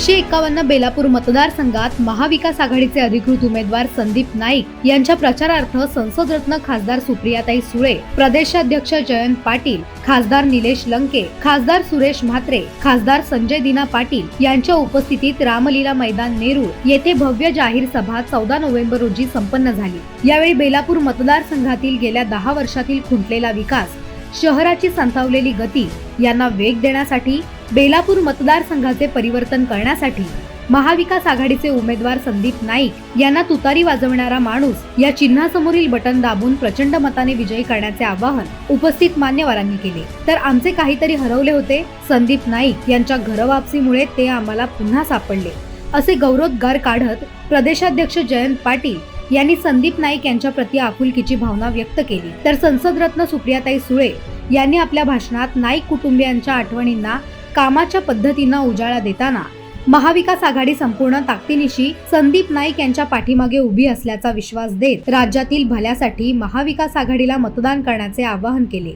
एकशे एकावन्न बेलापूर मतदारसंघात महाविकास आघाडीचे अधिकृत उमेदवार संदीप नाईक यांच्या प्रचारार्थ संसदरत्न खासदार सुप्रियाताई सुळे प्रदेशाध्यक्ष जयंत पाटील खासदार निलेश लंके खासदार सुरेश म्हात्रे खासदार संजय दिना पाटील यांच्या उपस्थितीत रामलीला मैदान नेरूळ येथे भव्य जाहीर सभा चौदा नोव्हेंबर रोजी संपन्न झाली. यावेळी बेलापूर मतदारसंघातील गेल्या दहा वर्षातील खुंटलेला विकास शहराची संतावलेली गती यांना वेग देण्यासाठी बेलापूर मतदारसंघाचे परिवर्तन करण्यासाठी महाविकास आघाडीचे उमेदवार संदीप नाईक यांना तुतारी वाजवणारा माणूस या चिन्हासमोरील बटन दाबून प्रचंड मताने विजयी करण्याचे आवाहन उपस्थित मान्यवरांनी केले. तर आमचे काहीतरी हरवले होते संदीप नाईक यांच्या घरवापसीमुळे ते आम्हाला पुन्हा सापडले. असे गौरवोद्गार काढत प्रदेशाध्यक्ष जयंत पाटील यांनी संदीप नाईक यांच्या प्रति आपुलकीची भावना व्यक्त केली. तर संसदरत्न सुप्रियाताई सुळे यांनी आपल्या भाषणात नाईक कुटुंबियांच्या आठवणींना कामाच्या पद्धतीनं उजाळा देताना महाविकास आघाडी संपूर्ण ताकदीनिशी संदीप नाईक यांच्या पाठीमागे उभी असल्याचा विश्वास देत राज्यातील भल्यासाठी महाविकास आघाडीला मतदान करण्याचे आवाहन केले.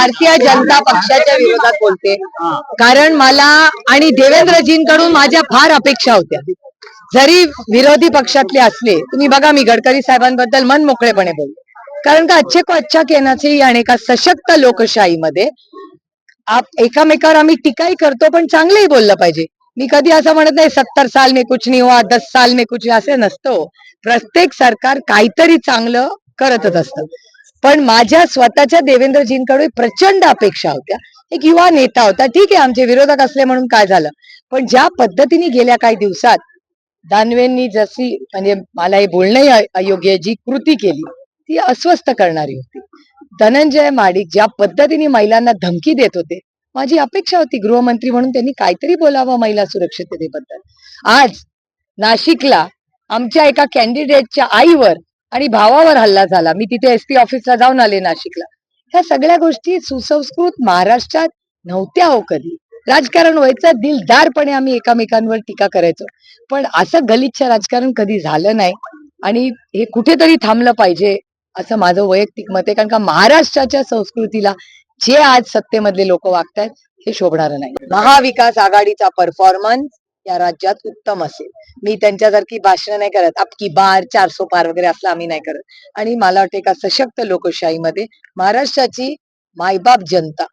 भारतीय जनता पक्षाच्या विरोधात बोलते. कारण मला आणि देवेंद्रजींकडून माझ्या फार अपेक्षा होत्या. जरी विरोधी पक्षातले असले तुम्ही बघा मी गडकरी साहेबांबद्दल मन मोकळेपणे बोलते कारण का अच्छे को अच्छा कहण्याचे आणि एका सशक्त लोकशाहीमध्ये आप एकामेकावर आम्ही टीकाही करतो पण चांगलंही बोललं पाहिजे. मी कधी असं म्हणत नाही सत्तर साल में कुछ नाही हुआ दस साल में कुछ असे नसतो हो. प्रत्येक सरकार काहीतरी चांगलं करतच असतं. पण माझ्या स्वतःच्या देवेंद्रजींकडे प्रचंड अपेक्षा होत्या. एक युवा नेता होता. ठीक आहे आमचे विरोधक असले म्हणून काय झालं? पण ज्या पद्धतीने गेल्या काही दिवसात दानवेंनी जशी म्हणजे मला हे बोलणंही अयोग्य जी कृती केली ती अस्वस्थ करणारी होती. धनंजय माडिक ज्या पद्धतीने महिलांना धमकी देत होते माझी अपेक्षा होती गृहमंत्री म्हणून त्यांनी काहीतरी बोलावं महिला सुरक्षिततेबद्दल. आज नाशिकला आमच्या एका कॅन्डिडेटच्या आईवर आणि भावावर हल्ला झाला. मी तिथे एसपी ऑफिसला जाऊन आले नाशिकला. ह्या सगळ्या गोष्टी सुसंस्कृत महाराष्ट्रात नव्हत्या हो कधी. राजकारण व्हायचं दिलदारपणे आम्ही एकामेकांवर टीका करायचो. पण असं गलिच्छ राजकारण कधी झालं नाही. आणि हे कुठेतरी थांबलं पाहिजे असं माझं वैयक्तिक मत आहे. कारण का महाराष्ट्राच्या संस्कृतीला जे आज सत्तेमधले लोक वागतायत हे शोभणार नाही. महाविकास आघाडीचा परफॉर्मन्स या राज्यात उत्तम असेल. मी त्यांच्यासारखी भाषण नाही करत. अबकी बार चारसो पार वगैरे असलं आम्ही नाही करत. आणि मला वाटतं एका सशक्त लोकशाहीमध्ये महाराष्ट्राची मायबाप जनता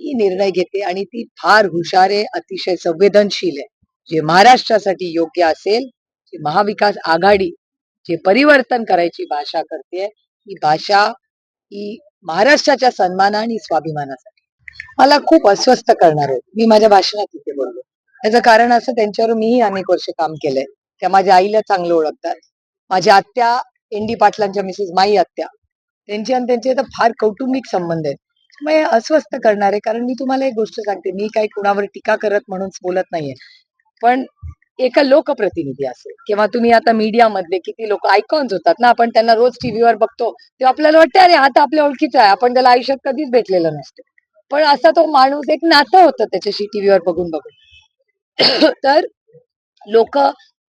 ही निर्णय घेते आणि ती फार हुशार आहे अतिशय संवेदनशील आहे. जे महाराष्ट्रासाठी योग्य असेल जे महाविकास आघाडी जे परिवर्तन करायची भाषा करते ही भाषा ही महाराष्ट्राच्या सन्मान आणि स्वाभिमानासाठी. मला खूप अस्वस्थ करणार आहे. मी माझ्या भाषणात तिथे बोललो. याचं कारण असं त्यांच्यावर मीही अनेक वर्ष काम केलंय. त्या माझ्या आईला चांगलं ओळखतात. माझ्या आत्या एन डी पाटलांच्या मिसेस माई आत्या त्यांची आणि त्यांचे तर फार कौटुंबिक संबंध आहेत. मग अस्वस्थ करणार आहे कारण मी तुम्हाला एक गोष्ट सांगते मी काही कुणावर टीका करत म्हणून बोलत नाहीये. पण एका लोकप्रतिनिधी असेल किंवा तुम्ही आता मीडियामधले किती लोक आयकॉन्स होतात ना आपण त्यांना रोज टीव्हीवर बघतो तेव्हा आपल्याला वाटतं अरे हा तर आपल्या ओळखीचा आहे आपण त्याला आयुष्यात कधीच भेटलेलं नसतं. पण असा तो माणूस एक नातं होतं त्याच्याशी टीव्हीवर बघून बघून तर लोक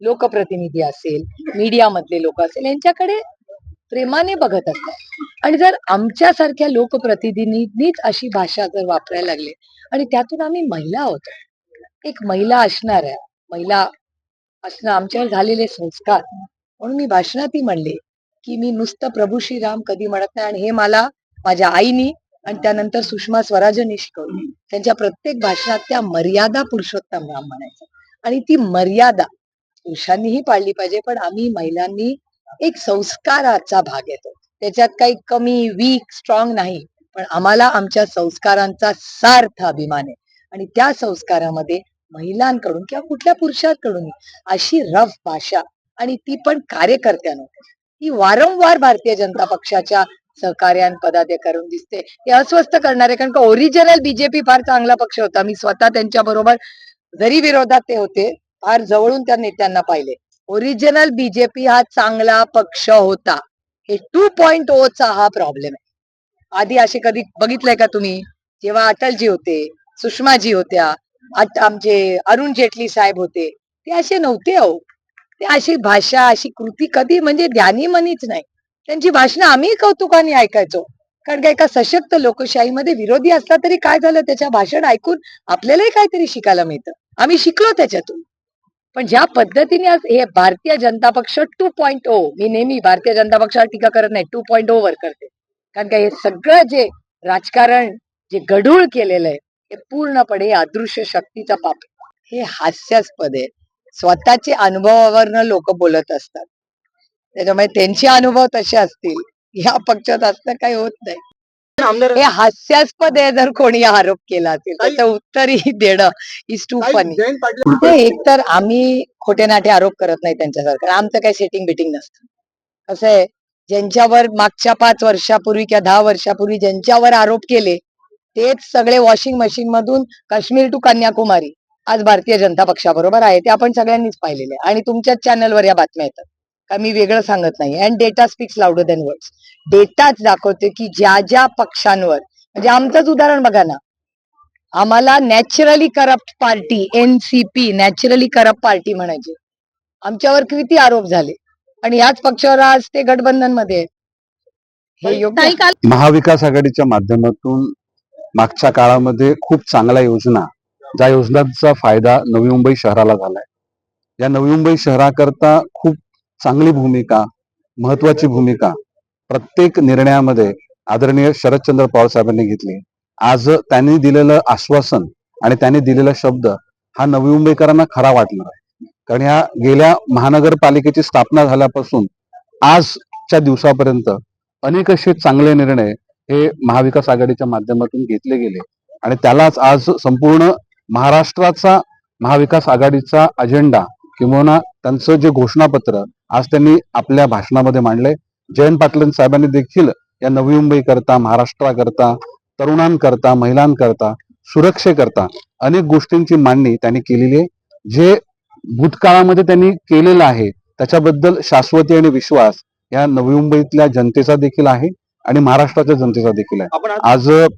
लोकप्रतिनिधी असेल मीडिया मधले लोक असेल यांच्याकडे प्रेमाने बघत असतात. आणि जर आमच्यासारख्या लोकप्रतिनिधींनीच अशी भाषा जर वापरायला लागले आणि त्यातून आम्ही महिला आहोत एक महिला असणाऱ्या महिला असणं आमच्यावर झालेले संस्कार. म्हणून मी भाषणातही म्हणले की मी नुसतं प्रभू श्रीराम कधी म्हणत नाही आणि हे मला माझ्या आईनी आणि त्यानंतर सुषमा स्वराजांनी शिकवलं त्यांच्या प्रत्येक भाषणात त्या मर्यादा पुरुषोत्तम राम म्हणायचं आणि ती मर्यादा पुरुषांनीही पाळली पाहिजे पण आम्ही महिलांनी एक संस्काराचा भाग येतो. त्याच्यात काही कमी वीक स्ट्रॉंग नाही पण आम्हाला आमच्या संस्कारांचा सार्थ अभिमान आहे. आणि त्या संस्कारामध्ये महिलांकडून किंवा कुठल्या पुरुषांकडून अशी रफ भाषा आणि ती पण कार्यकर्त्यानं ही वारंवार भारतीय जनता पक्षाच्या सहकार्यान पदाधिकारून दिसते. हे अस्वस्थ करणारे कारण का ओरिजिनल बीजेपी फार चांगला पक्ष होता. मी स्वतः त्यांच्या बरोबर जरी विरोधात ते होते फार जवळून त्या नेत्यांना पाहिले. ओरिजिनल बीजेपी हा चांगला पक्ष होता. हे टू पॉइंट oh चा हा प्रॉब्लेम आहे. आधी असे कधी बघितलंय का तुम्ही? जेव्हा अटलजी होते सुषमाजी होत्या आमचे अरुण जेटली साहेब होते ते असे नव्हते अहो. ते अशी भाषा अशी कृती कधी म्हणजे ध्यानी मनीच नाही. त्यांची भाषणं आम्ही कौतुकाने ऐकायचो. कारण का एका सशक्त लोकशाहीमध्ये विरोधी असला तरी काय झालं? त्याच्या भाषण ऐकून आपल्यालाही काहीतरी शिकायला मिळतं. आम्ही शिकलो त्याच्यातून. पण ज्या पद्धतीने आज हे भारतीय जनता पक्ष टू पॉइंट ओ मी नेहमी भारतीय जनता पक्षावर टीका करत नाही टू पॉइंट ओ वर करते. कारण का हे सगळं जे राजकारण जे गढूळ केलेलं आहे हे पूर्णपणे अदृश्य शक्तीचा पाप हे हास्यास्पद आहे. स्वतःचे अनुभवावरनं लोक बोलत असतात. त्याच्यामुळे त्यांचे अनुभव तसे असतील. या पक्षात असतं काही होत नाही. हे हास्यास्पद आहे जर कोणी आरोप केला असेल त्याचं उत्तरही देणं इज टू फनी एकतर आम्ही खोटे नाटे आरोप करत नाही त्यांच्यासारखं. आमचं काही सेटिंग बिटिंग नसतं. कसं आहे ज्यांच्यावर मागच्या पाच वर्षापूर्वी किंवा दहा वर्षापूर्वी ज्यांच्यावर आरोप केले तेच सगळे वॉशिंग मशीन मधून काश्मीर टू कन्याकुमारी आज भारतीय जनता पक्षाबरोबर आहे ते आपण सगळ्यांनीच पाहिलेले. आणि तुमच्याच चॅनलवर या बातम्या येतात. का मी वेगळं सांगत नाही. And data speaks louder than words डेटाच दाखवते की ज्या ज्या पक्षांवर म्हणजे आमचंच उदाहरण बघा ना. आम्हाला naturally corrupt party NCP naturally corrupt party म्हणायची. आमच्यावर किती आरोप झाले. आणि याच पक्षावर आज ते गठबंधनमध्ये. हे? महाविकास आघाडीच्या माध्यमातून मागच्या काळामध्ये खूप चांगल्या योजना ज्या योजनांचा फायदा नवी मुंबई शहराला झालाय. या नवी मुंबई शहराकरता खूप चांगली भूमिका महत्वाची भूमिका प्रत्येक निर्णयामध्ये आदरणीय शरदचंद्र पवार साहेबांनी घेतली. आज त्यांनी दिलेलं आश्वासन आणि त्यांनी दिलेला शब्द हा नवी मुंबईकरांना खरा वाटणार आहे. कारण ह्या गेल्या महानगरपालिकेची स्थापना झाल्यापासून आजच्या दिवसापर्यंत अनेक असे चांगले निर्णय हे महाविकास आघाडीच्या माध्यमातून घेतले गेले. आणि त्यालाच आज संपूर्ण महाराष्ट्राचा महाविकास आघाडीचा अजेंडा किंवा त्यांचं जे घोषणापत्र आज त्यांनी आपल्या भाषणामध्ये मांडलंय. जयंत पाटील साहेबांनी देखील या नवी मुंबई करता महाराष्ट्राकरता तरुणांकरता महिलांकरता सुरक्षेकरता अनेक गोष्टींची मांडणी त्यांनी केलेली आहे. जे भूतकाळामध्ये त्यांनी केलेलं आहे त्याच्याबद्दल शाश्वती आणि विश्वास या नवी मुंबईतल्या जनतेचा देखील आहे आणि महाराष्ट्राच्या जनतेचा देखील आहे. आज आज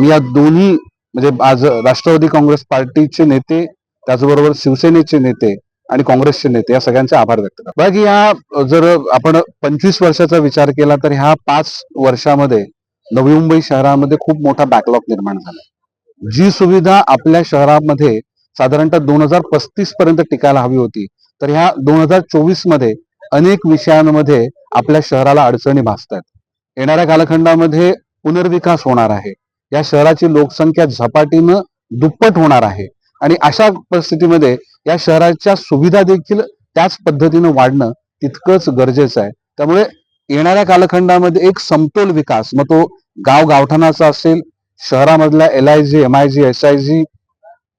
मी या दोन्ही म्हणजे आज राष्ट्रवादी काँग्रेस पार्टीचे नेते त्याचबरोबर शिवसेनेचे नेते आणि काँग्रेसचे नेते या सगळ्यांचे आभार व्यक्त करतात. बाकी ह्या जर आपण पंचवीस वर्षाचा विचार केला तर ह्या पाच वर्षामध्ये नवी मुंबई शहरामध्ये खूप मोठा बॅकलॉग निर्माण झाला जी सुविधा आपल्या शहरामध्ये साधारणतः दोन हजार पस्तीस पर्यंत टिकायला हवी होती तर ह्या दोन हजार चोवीसमध्ये अनेक विषयांमध्ये आपल्या शहराला अडचणी भासतात येणाऱ्या कालखंडामध्ये पुनर्विकास होणार आहे. या शहराची लोकसंख्या झपाटीनं दुप्पट होणार आहे. आणि अशा परिस्थितीमध्ये या शहराच्या सुविधा देखील त्याच पद्धतीनं वाढणं तितकंच गरजेचं आहे. त्यामुळे येणाऱ्या कालखंडामध्ये एक समतोल विकास मग तो गाव गावठाणाचा असेल शहरामधल्या L I G M I G S I G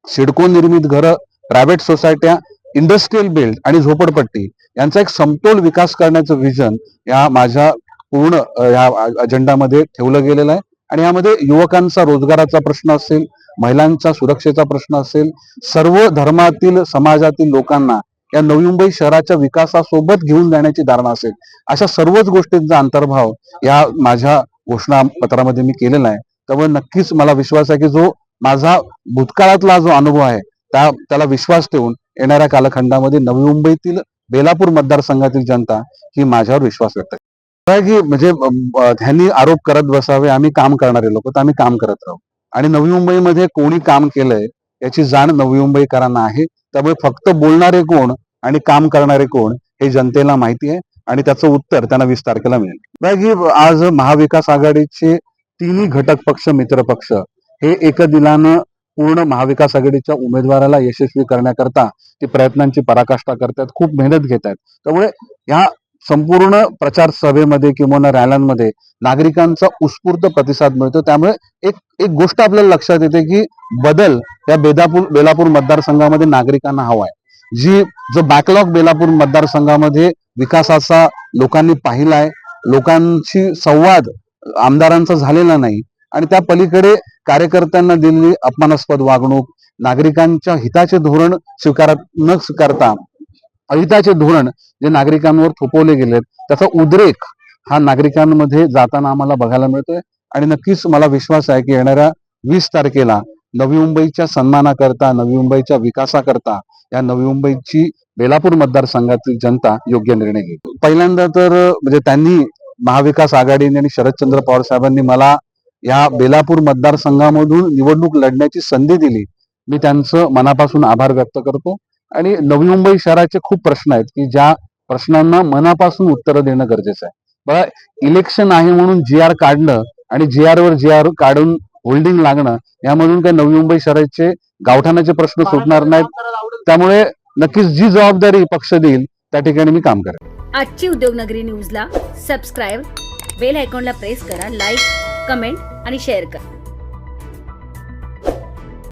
CIDCO निर्मित घरं प्रायव्हेट सोसायट्या इंडस्ट्रीयल बिल्ड आणि झोपडपट्टी यांचा एक समतोल विकास करण्याचं विजन या माझ्या पूर्ण या अजेंडामध्ये ठेवलं गेलेलं आहे. आणि यामध्ये युवकांचा रोजगाराचा प्रश्न असेल महिलांचा सुरक्षेचा प्रश्न असेल सर्व धर्मातील समाजातील लोकांना या नवी मुंबई शहराच्या विकासासोबत घेऊन जाण्याची धारणा असेल. अशा सर्वच गोष्टींचा अंतर्भाव या माझ्या घोषणापत्रामध्ये मी केलेला आहे. त्यामुळे नक्कीच मला विश्वास आहे की जो माझा भूतकाळातला जो अनुभव आहे त्या त्याला विश्वास ठेवून येणाऱ्या कालखंडामध्ये नवी मुंबईतील बेलापूर मतदारसंघातील जनता ही माझ्यावर विश्वास व्यक्त काय की म्हणजे ह्यांनी आरोप करत बसावे आम्ही काम करणारे लोक तर आम्ही काम करत राहू. आणि नवी मुंबईमध्ये कोणी काम केलंय याची जाण नवी मुंबईकरांना आहे. त्यामुळे फक्त बोलणारे कोण आणि काम करणारे कोण हे जनतेला माहिती आहे. आणि त्याचं उत्तर त्यांना वीस तारखेला मिळेल. काय की आज महाविकास आघाडीचे तिन्ही घटक पक्ष मित्र पक्ष हे एक दिलानं पूर्ण महाविकास आघाडीच्या उमेदवाराला यशस्वी करण्याकरता ते प्रयत्नांची पराकाष्ठा करतात खूप मेहनत घेत आहेत त्यामुळे या संपूर्ण प्रचार सभेमध्ये किंवा रॅल्यांमध्ये नागरिकांचा उत्स्फूर्त प्रतिसाद मिळतो. त्यामुळे एक एक गोष्ट आपल्याला लक्षात येते की बदल या बेदापूर बेलापूर मतदारसंघामध्ये नागरिकांना हवा आहे जी जो बॅकलॉग बेलापूर मतदारसंघामध्ये विकासाचा लोकांनी पाहिलाय लोकांशी संवाद आमदारांचा झालेला नाही आणि त्या पलीकडे कार्यकर्त्यांना दिलेली अपमानास्पद वागणूक नागरिकांच्या हिताचे धोरण स्वीकारत न स्वीकारता अहिताचे धोरण जे नागरिकांवर थोपवले गेलेत त्याचा उद्रेक हा नागरिकांमध्ये जाताना आम्हाला बघायला मिळतोय. आणि नक्कीच मला विश्वास आहे की येणाऱ्या वीस तारखेला नवी मुंबईच्या सन्मानाकरता नवी मुंबईच्या विकासाकरता या नवी मुंबईची बेलापूर मतदारसंघातील जनता योग्य निर्णय घेईल. पहिल्यांदा तर म्हणजे त्यांनी महाविकास आघाडीने आणि शरदचंद्र पवार साहेबांनी मला या बेलापूर मतदारसंघामधून निवडणूक लढण्याची संधी दिली. मी त्यांचं मनापासून आभार व्यक्त करतो. आणि नवी मुंबई शहराचे खूप प्रश्न आहेत की ज्या प्रश्नांना मनापासून उत्तरं देणं गरजेचं आहे. बघा इलेक्शन आहे म्हणून जी आर काढणं आणि जी आर वर जी आर काढून होल्डिंग लागणं यामधून काही नवी मुंबई शहराचे गावठाणाचे प्रश्न सुटणार नाहीत. त्यामुळे नक्कीच जी जबाबदारी पक्ष देईल त्या ठिकाणी मी काम करेन. आजची उद्योगनगरी न्यूजला सबस्क्राईब बेल आयकॉनला प्रेस करा लाईक कमेंट आणि शेअर करा.